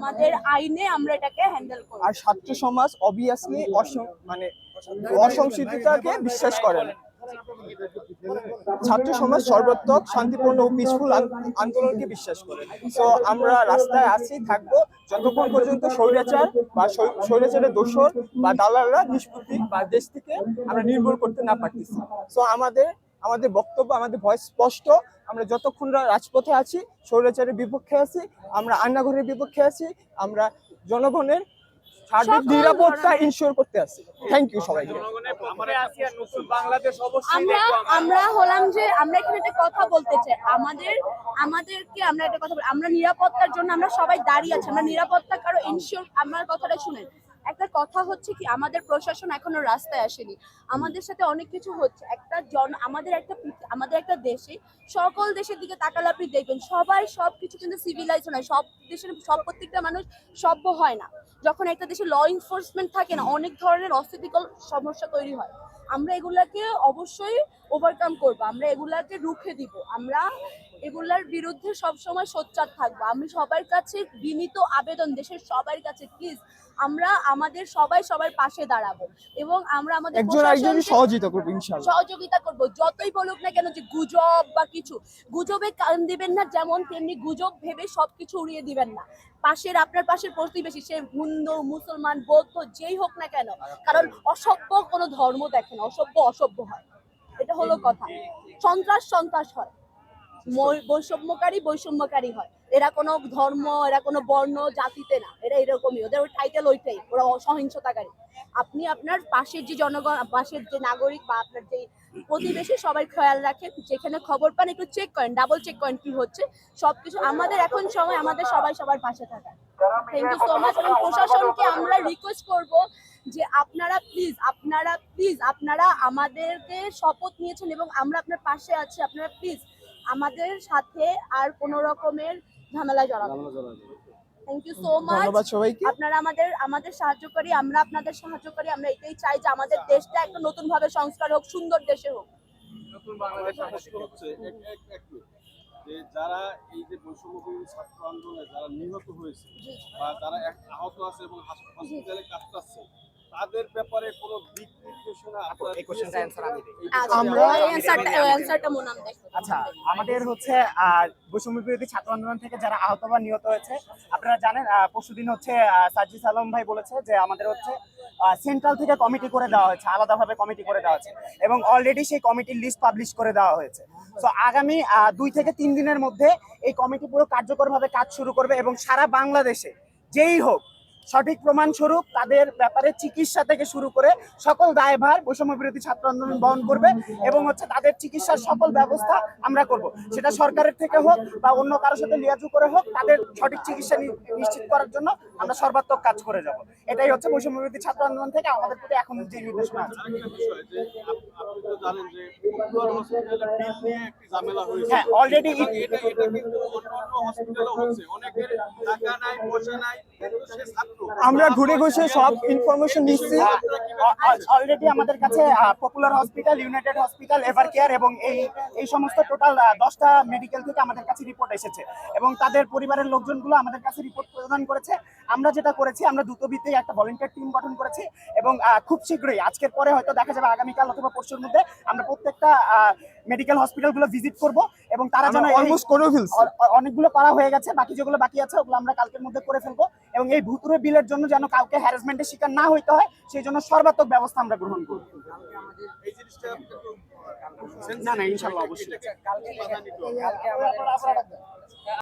আমাদের আইনে আমরা এটাকে হ্যান্ডেল করব। আর ছাত্র সমাজ অবভিয়াসলি মানে অসংস্কৃতিতাকে বিশ্বাস করে না ছাত্র সমাজ সর্বাত্মক, শান্তিপূর্ণ ও পিসফুল আন্দোলনকে বিশ্বাস করে। তো আমরা রাস্তায় আছি, থাকব। যতক্ষণ পর্যন্ত স্বৈরাচার বা স্বৈ- স্বৈরাচারের দোষর বা দালালরা নিষ্পত্তি বা দেশ থেকে আমরা নির্ভর করতে না পারতেছি। তো আমাদের আমাদের বক্তব্য আমাদের ভয়েস স্পষ্ট। আমরা যতক্ষণ রাজপথে আছি স্বৈরাচারের বিপক্ষে আছি আমরা আন্নাঘরের বিপক্ষে আছি আমরা জনগণের সার্বিক নিরাপত্তা ইনশিওর করতে আছি। থ্যাংক ইউ সবাইকে। জনগণের পক্ষে আছি আর নতুন বাংলাদেশ অবশ্যই আমরা আমরা। হলাম যে আমরা এখানে একটা কথা বলতে চাই। আমাদের আমাদেরকে আমরা একটা কথা বলি আমরা নিরাপত্তার জন্য আমরা সবাই দাঁড়িয়ে আছি। আমরা নিরাপত্তা কারও ইনশিওর আমার কথাটা শুনেন। একটা কথা হচ্ছে কি, আমাদের প্রশাসন এখনও রাস্তায় আসেনি। আমাদের সাথে অনেক কিছু হচ্ছে। একটা জন, আমাদের একটা আমাদের একটা দেশে সকল দেশের দিকে তাকালে আপনি দেখবেন, সবাই সব কিছু কিন্তু সিভিলাইজ নয়। সব দেশের, সব প্রত্যেকটা মানুষ সভ্য হয় না। যখন একটা দেশে ল এনফোর্সমেন্ট থাকে না, অনেক ধরনের অস্থিতিকর সমস্যা তৈরি হয়। আমরা এগুলাকে অবশ্যই ওভারকাম করব। আমরা এগুলাকে রুখে দিব। আমরা এগুলার বিরুদ্ধে সবসময় সোচ্চার থাকব। আমি সবার কাছে বিনীত আবেদন দেশের সবার কাছে প্লিজ আমরা আমাদের সবাই সবার পাশে দাঁড়াবো এবং আমরা আমাদের একজন আরেকজনকে সহযোগিতা করব ইনশাল্লাহ সহযোগিতা করব। যতই বলুক না কেন যে গুজব বা কিছু গুজবে কান দিবেন না যেমন তেমনি গুজব ভেবে সবকিছু উড়িয়ে দিবেন না। পাশের আপনার পাশের প্রতিবেশী সে হিন্দু মুসলমান বৌদ্ধ যেই হোক না কেন কারণ অসভ্য কোনো ধর্ম দেখে না অসভ্য অসভ্য হয়। এটা হলো কথা। সন্ত্রাস সন্ত্রাস হয়। বৈষম্যকারী বৈষম্যকারী হয়। এরা কোনো ধর্ম, এরা কোনো বর্ণ জাতিতে না। এরা এরকমই। ওদের ওই টাইটেল ওইটাই। ওরা সহিংসতাকারী আপনি আপনার পাশের যে জনগণ, পাশের যে নাগরিক বা আপনার যে প্রতিবেশী, সবাই খেয়াল রাখেন। যেখানে খবর পান, একটু চেক করেন ডাবল চেক করেন কি হচ্ছে। সবকিছু আমাদের এখন সময় আমাদের সবাই সবার পাশে থাকা থ্যাংক ইউ সো মাচ এবং প্রশাসনকে আমরা রিকোয়েস্ট করব যে আপনারা প্লিজ আপনারা প্লিজ আপনারা আমাদেরকে শপথ নিয়েছেন এবং আমরা আপনার পাশে আছি। আপনারা প্লিজ আমাদের সাথে আর কোনো রকমের ঝামেলা জড়াবেন থ্যাংক ইউ সো মাচ ধন্যবাদ সবাইকে। আপনারা আমাদের আমাদের সাহায্য করি আমরা আপনাদের সাহায্য করি আমরা এটাই চাই যে আমাদের দেশটা একটা নতুন ভাবে সংস্কার হোক সুন্দর দেশে হোক। নতুন বাংলাদেশ হচ্ছে এক- এক- একটু যে যারা এই যে বৈষম্য বিরোধী ছাত্র আন্দোলনে যারা নিহত হয়েছে বা যারা আহত আছে এবং হাস- হসপিটালে কাজ করছে তাদের ব্যাপারে কোনো দিক নির্দেশনা আপনারা এই কোশ্চেনটা দিয়েছেন? আমি দিই আচ্ছা, আমরা- অ্যান্সারটা ওই মোনাম দেখো আচ্ছা আমাদের হচ্ছে আহ, বৈষম্য বিরোধী ছাত্র আন্দোলন থেকে যারা আহত বা নিহত হয়েছে আপনারা জানেন পরশুদিন হচ্ছে আহ, সাজ্জিদ আলম ভাই বলেছে যে আমাদের হচ্ছে সেন্ট্রাল থেকে কমিটি করে দেওয়া হয়েছে আলাদাভাবে কমিটি করে দেওয়া হয়েছে এবং অলরেডি সেই কমিটির লিস্ট পাবলিশ করে দেওয়া হয়েছে। তো আগামী আহ, দুই থেকে তিন দিনের মধ্যে এই কমিটি পুরো কার্যকরভাবে কাজ শুরু করবে এবং সারা বাংলাদেশে যেই হোক সঠিক প্রমাণ স্বরূপ তাদের ব্যাপারে চিকিৎসা থেকে শুরু করে সকল দায়ভার বৈষম্য বিরোধী ছাত্র আন্দোলন বহন করবে এবং হচ্ছে তাদের চিকিৎসার সকল ব্যবস্থা আমরা করব। সেটা সরকারের থেকে হোক বা অন্য কারোর সাথে লিয়াজু করে হোক তাদের সঠিক চিকিৎসা নিশ্চিত করার জন্য আমরা সর্বাত্মক কাজ করে যাব। এটাই হচ্ছে বৈষম্য বিরোধী ছাত্র আন্দোলন থেকে আমাদের প্রতি এখন যে নির্দেশনা আছে। হ্যাঁ, হচ্ছে। অনেকের টাকা নাই পয়সা নাই কিন্তু সে আমরা ঘুরে ঘুরে সব ইনফরমেশন নিচ্ছি। অলরেডি আমাদের কাছে popular hospital United hospital Evercare এবং এই এই সমস্ত টোটাল দশটা মেডিকেল থেকে আমাদের কাছে রিপোর্ট এসেছে। এবং তাদের পরিবারের লোকজনগুলো আমাদের কাছে রিপোর্ট প্রদান করেছে। আমরা যেটা করেছি আমরা দ্রুতবিতে একটা ভলেন্টিয়ার টিম গঠন করেছি এবং খুব শীঘ্রই আজকের পরে হয়তো দেখা যাবে আগামীকাল অথবা পরশুর মধ্যে আমরা প্রত্যেকটা মেডিকেল হসপিটালগুলো ভিজিট করব এবং তারা যেন অলমোস্ট করে ফেলছি অনেকগুলো করা হয়ে গেছে বাকি যেগুলো বাকি আছে ওগুলো আমরা কালকের মধ্যে করে ফেলব। এবং এই ভুতুরে বিলের জন্য যেন কাউকে হ্যারাসমেন্টের শিকার না হইতে হয় সেই জন্য সর্বাত্মক ব্যবস্থা আমরা গ্রহণ করব। না না ইনশাল্লাহ অবশ্যই।